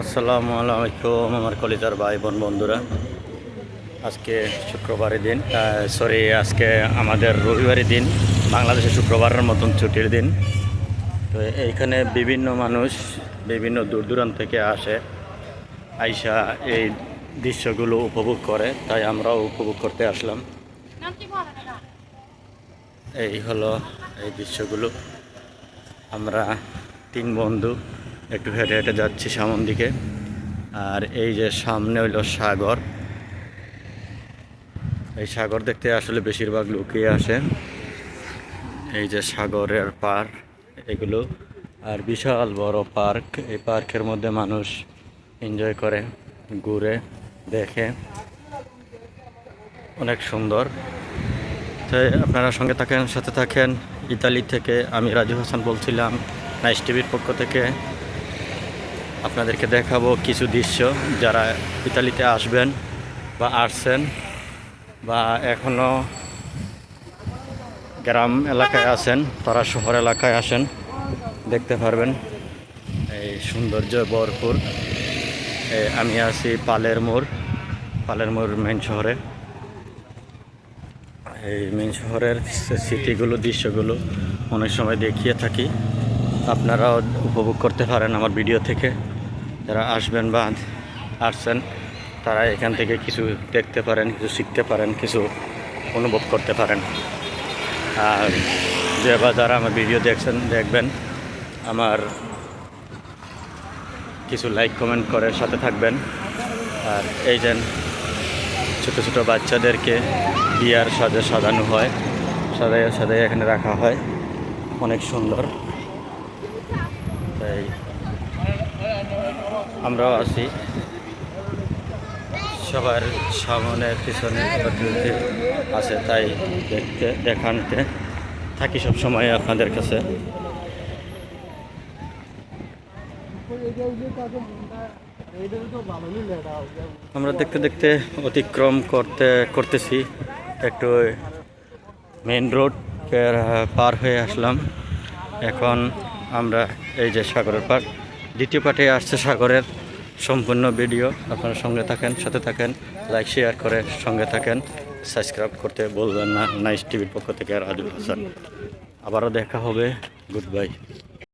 আসসালামু আলাইকুম আমার কলিজার ভাই বোন বন্ধুরা। আজকে শুক্রবারের দিন সরি আজকে আমাদের রবিবারের দিন, বাংলাদেশে শুক্রবারের মতন ছুটির দিন। তো এইখানে বিভিন্ন মানুষ বিভিন্ন দূর দূরান্ত থেকে আসে, আইসা এই দৃশ্যগুলো উপভোগ করে, তাই আমরাও উপভোগ করতে আসলাম। এই হলো এই দৃশ্যগুলো। আমরা তিন বন্ধু একটু হেঁটে হেঁটে যাচ্ছি সামন দিকে। আর এই যে সামনে হইল সাগর। এই সাগর দেখতে আসলে বেশিরভাগ লুকিয়ে আসে। এই যে সাগরের পার এগুলো। আর বিশাল বড় পার্ক। এই পার্কের মধ্যে মানুষ এনজয় করে, ঘুরে, দেখে। অনেক সুন্দর। তাই আপনারা সঙ্গে থাকেন, সাথে থাকেন। ইতালি থেকে আমি রাজু হাসান বলছিলাম, নাইস টিভির পক্ষ থেকে। আপনাদেরকে দেখাবো কিছু দৃশ্য যারা ইতালিতে আসবেন বা আসছেন বা এখনও গ্রাম এলাকায় আছেন তারা শহর এলাকায় আসেন দেখতে পারবেন। এই সৌন্দর্য ভরপুর। এ, আমি আছি পালের মোড় পালের মোড় মেন শহরে। এই মেন শহরের স্মৃতিগুলো দৃশ্যগুলো অনেক সময় দেখিয়ে থাকি। আপনারাও উপভোগ করতে পারেন আমার ভিডিও থেকে। যারা আসবেন বা আসছেন, তারা এখান থেকে কিছু দেখতে পারেন, কিছু শিখতে পারেন, কিছু অনুভব করতে পারেন। আর যে বা যারা আমার ভিডিও দেখছেন, দেখবেন, আমার কিছু লাইক কমেন্ট করে সাথে থাকবেন। আর এই যে ছোটো ছোটো বাচ্চাদেরকে বিয়ার সাজে সাজানো হয় সাজাই সাজাই এখানে রাখা হয়। অনেক সুন্দর। তাই আমরাও আছি। সবার সামনে পিছনে আছে, তাই দেখতে, দেখানতে থাকি সব সময় আপনাদের কাছে। আমরা দেখতে দেখতে অতিক্রম করতে, করতেছি। একটু মেন রোড পার হয়ে আসলাম। এখন আমরা এই যে সাগরের পার দ্বিতীয় পার্টে আসছে সাগরের সম্পূর্ণ ভিডিও। আপনারা সঙ্গে থাকেন, সাথে থাকেন, লাইক, শেয়ার করে সঙ্গে থাকেন। সাবস্ক্রাইব করতে বলবেন না, নাইস টিভির পক্ষ থেকে আর রাজু হাসান। আবারও দেখা হবে। Good bye.